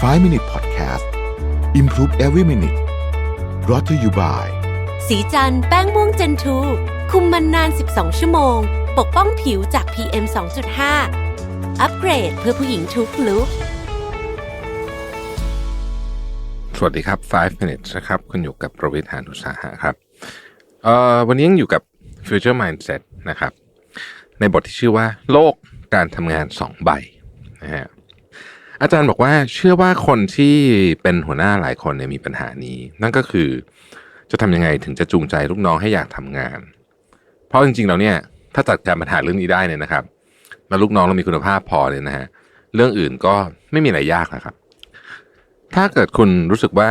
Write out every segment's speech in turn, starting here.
5 Minute Podcast Improve Every Minute brought to you by สีจันแป้งม่วงเจนทูคุมมันนาน 12 ชั่วโมง ปกป้องผิวจาก PM 2.5 อัปเกรดเพื่อผู้หญิงทุกลุกสวัสดีครับ 5 minutes นะครับ คุณอยู่กับประวิทยานุสาหะครับเอ่อวันนี้ยังอยู่กับ future mindset นะครับ ในบทที่ชื่อว่า โลกการทำงาน2ใบนะฮะ อาจารย์บอกว่าเชื่อว่าคนที่เป็นหัวหน้าหลายคนเนี่ยมีปัญหานี้ นั่นก็คือจะทำยังไงถึงจะจูงใจลูกน้องให้อยากทำงาน เพราะจริงๆ แล้วเนี่ย ถ้าจัดการปัญหาเรื่องนี้ได้เนี่ยนะครับ แล้วลูกน้องเรามีคุณภาพพอเนี่ยนะฮะเรื่องอื่นก็ไม่มีอะไรยากนะครับ ถ้าเกิดคุณรู้สึกว่า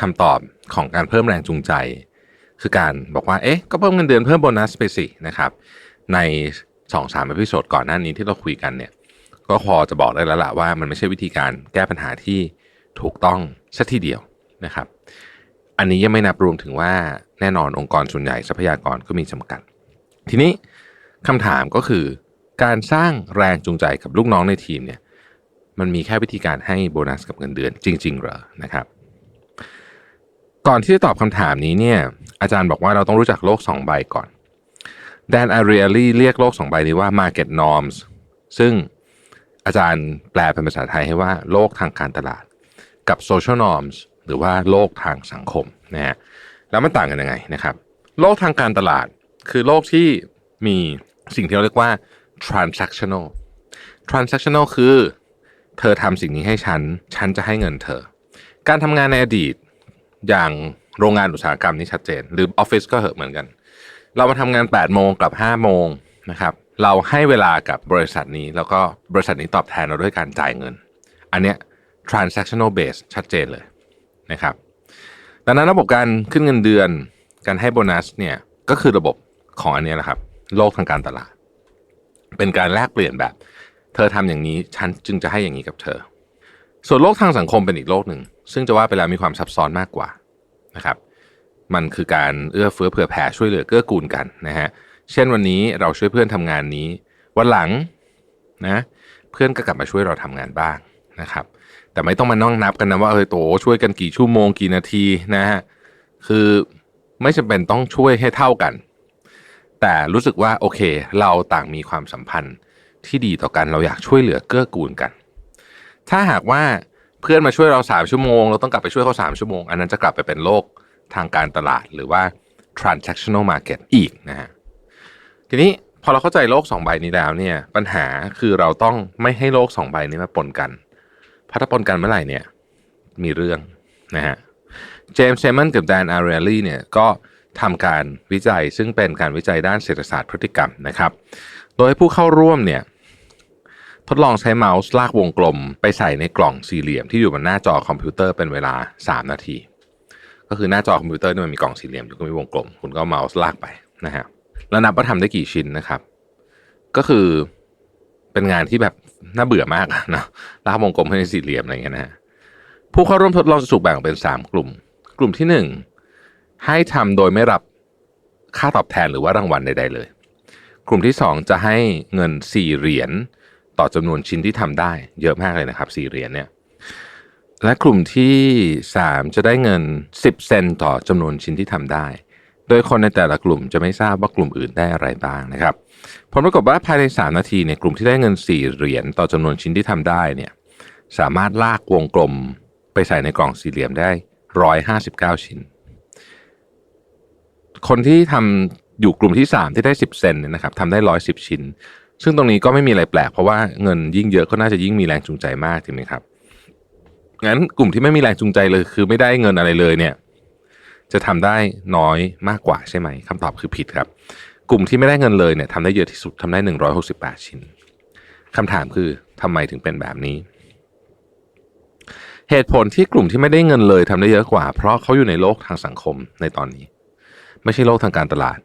คำตอบของการเพิ่มแรงจูงใจ คือการบอกว่าเอ๊ะก็เพิ่มเงินเดือนเพิ่มโบนัสไปสินะครับ ในสองสามอพิโซดก่อนหน้านี้ที่เราคุยกันเนี่ย ก็พอจะบอกได้แล้วล่ะว่ามันไม่ใช่วิธีการแก้ปัญหาที่ถูกต้องสัทีเดียวนะครับ อันนี้ยังไม่นับรวมถึงว่าแน่นอนองค์กรส่วนใหญ่ทรัพยากรก็มีจำกัด ทีนี้คำถามก็คือ การสร้างแรงจูงใจกับลูกน้องในทีมเนี่ยมันมีแค่วิธีการให้โบนัสกับเงินเดือนจริง ๆ เหรอนะครับ ก่อนที่จะตอบคำถามนี้เนี่ยอาจารย์บอกว่าเราต้องรู้จักโลก 2 ใบก่อนแดนอารีลีเรียกโลก 2 ใบนี้ว่า market norms ซึ่ง อาจารย์แปลเป็นภาษาไทยให้ว่าโลกทางการตลาด กับ social norms หรือว่าโลกทางสังคมนะฮะแล้วมันต่างกันยังไงนะครับ โลกทางการตลาดคือโลกที่มีสิ่งที่เราเรียกว่า transactional transactional คือ เธอทำสิ่งนี้ให้ฉัน ฉันจะให้เงินเธอ การทำงานในอดีตอย่างโรงงานอุตสาหกรรมนี่ชัดเจน หรือออฟฟิศก็เหอะเหมือนกัน เรามาทำงาน 8 โมงกับ 5 โมงนะครับ เราให้เวลากับบริษัทนี้ แล้วก็บริษัทนี้ตอบแทนเราด้วยการจ่ายเงิน อันเนี้ย transactional base ชัดเจนเลยนะครับ ดังนั้นระบบการขึ้นเงินเดือน การให้โบนัสเนี่ยก็คือระบบของอันนี้ยแหละครับ โลกทางการตลาด เป็นการแลกเปลี่ยนแบบ เธอทำอย่างนี้ฉันจึงจะให้อย่างนี้กับเธอ ส่วนโลกทางสังคมเป็นอีกโลกหนึ่ง ซึ่งจะว่าไปแล้วมีความซับซ้อนมากกว่านะครับ มันคือการเอื้อเฟื้อเผื่อแผ่ช่วยเหลือเกื้อกูลกันนะฮะเเช่นวันนี้เราช่วยเพื่อนทำงานนี้ วันหลังนะ เพื่อนก็กลับมาช่วยเราทำงานบ้างนะครับ แต่ไม่ต้องมานั่งนับกันนะว่าเออโตช่วยกันกี่ชั่วโมงกี่นาทีนะฮะคือไม่จำเป็นต้องช่วยให้เท่ากัน แต่รู้สึกว่าโอเค เราต่างมีความสัมพันธ์ที่ดีต่อกันเราอยากช่วยเหลือเกื้อกูลกัน ถ้าหากว่าเพื่อนมาช่วยเราสามชั่วโมง เราต้องกลับไปช่วยเขาสามชั่วโมง อันนั้นจะกลับไปเป็นโลกทางการตลาดหรือว่า transactional market อีกนะฮะ ทีนี้พอเราเข้าใจโลกสองใบนี้แล้วเนี่ย ปัญหาคือเราต้องไม่ให้โลกสองใบนี้มาปนกันพราะถ้าปนกันเมื่อไหร่เนี่ย มีเรื่องนะฮะเจมส์เซมอนกับแดนอาร์เรลลี่เนี่ยก็ทำการวิจัยซึ่งเป็นการวิจัยด้านเศรษฐศาสตร์พฤติกรรมนะครับ โดยผู้เข้าร่วมเนี่ยทดลองใช้เมาส์ลากวงกลม ไปใส่ในกล่องสี่เหลี่ยมที่อยู่บนหน้าจอคอมพิวเตอร์เป็นเวลา 3 นาที ก็คือหน้าจอคอมพิวเตอร์นี่มันมีกล่องสี่เหลี่ยมอยู่ก็มีวงกลม คุณก็เอาเมาส์ลากไปนะฮะ แล้วนับว่าทำได้กี่ชิ้นนะครับ ก็คือเป็นงานที่แบบน่าเบื่อมากอะนะลากวงกลมให้ในสี่เหลี่ยมอะไรเงี้ยนะ ผู้เข้าร่วมทดลองจะถูกแบ่งออกเป็น3กลุ่ม กลุ่มที่1ให้ทำโดยไม่รับค่าตอบแทนหรือว่ารางวัลใดๆเลย กลุ่มที่2จะให้เงิน4เหรียญต่อจำนวนชิ้นที่ทำได้ เยอะมากเลยนะครับ4เหรียญเนี่ยและกลุ่มที่ 3 จะได้เงิน 10 เซนต์ต่อจำนวนชิ้นที่ทำได้ โดยคนในแต่ละกลุ่มจะไม่ทราบว่ากลุ่มอื่นได้อะไรบ้างนะครับ ผลปรากฏว่าภายใน 3 นาทีเนี่ยกลุ่มที่ได้เงิน 4 เหรียญต่อจำนวนชิ้นที่ทำได้เนี่ยสามารถลากวงกลมไปใส่ในกล่องสี่เหลี่ยมได้ 159 ชิ้น คนที่ทำอยู่กลุ่มที่ 3 ที่ได้ 10 เซนเนี่ยนะครับทำได้ 110 ชิ้น ซึ่งตรงนี้ก็ไม่มีอะไรแปลก เพราะว่าเงินยิ่งเยอะก็น่าจะยิ่งมีแรงจูงใจมากถูกไหมครับงั้นกลุ่มที่ไม่มีแรงจูงใจเลยคือไม่ได้เงินอะไรเลยเนี่ย จะทำได้น้อยมากกว่าใช่ไหมคำตอบคือผิดครับ กลุ่มที่ไม่ได้เงินเลยเนี่ยทำได้เยอะที่สุดทำได้ 168 ชิ้นคำถามคือทำไมถึงเป็นแบบนี้ เหตุผลที่กลุ่มที่ไม่ได้เงินเลยทำได้เยอะกว่า เพราะเขาอยู่ในโลกทางสังคมในตอนนี้ ไม่ใช่โลกทางการตลาด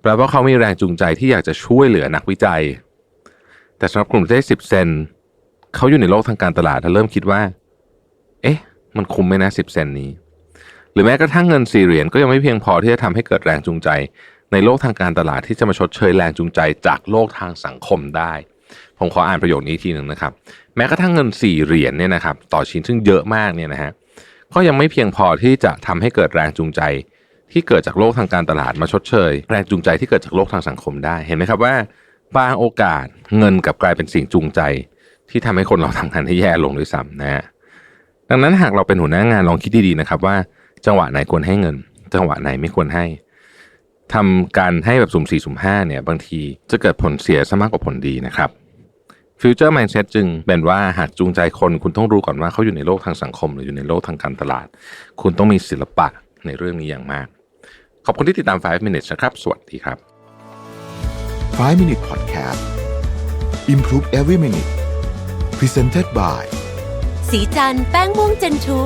แปลว่าเขามีแรงจูงใจที่อยากจะช่วยเหลือนักวิจัย แต่สำหรับกลุ่มที่ได้สิบเซนเขาอยู่ในโลกทางการตลาดแล้วเริ่มคิดว่า เอ๊ะ มันคุ้มไหมนะสิบเซนนี้ รือแม้กระทั่งเงินสี่เหรียญก็ยังไม่เพียงพอที่จะทำให้เกิดแรงจูงใจ ในโลกทางการตลาดที่จะมาชดเชยแรงจูงใจจากโลกทางสังคมได้ ผมขออ่านประโยคนี้ทีหนึ่งนะครับ แม้กระทั่งเงิน4เหรียญเนี่ยนะครับต่อชิ้นซึ่งเยอะมากเนี่ยนะฮะก็ยังไม่เพียงพอที่จะทำให้เกิดแรงจูงใจ ที่เกิดจากโลกทางการตลาดมาชดเชย แรงจูงใจที่เกิดจากโลกทางสังคมได้เห็นไหมครับว่าบางโอกาสเงินกลับกลายเป็นสิ่งจูงใจ ที่ทำให้คนเราทำงานให้แย่ลงด้วยซ้ำนะฮะดังนั้นหากเราเป็นหัวหน้างานลองคิดดีๆนะครับว่า จังหวะไหนควรให้เงิน จังหวะไหนไม่ควรให้ทำการให้แบบสุ่มสี่สุ่มห้าเนี่ยบางทีจะเกิดผลเสียซะมากกว่าผลดีนะครับฟิวเจอร์ i n ม s e t จึงเป็นว่าหากจูงใจคนคุณต้องรู้ก่อนว่าเขาอยู่ในโลกทางสังคม หรืออยู่ในโลกทางการตลาด คุณต้องมีศิลปะในเรื่องนี้อย่างมาก ขอบคุณที่ติดตาม 5 minutes นะครับ สวัสดีครับ 5 Minute Podcast Improve Every Minute Presented by สีจันแป้งม่วงเจนทู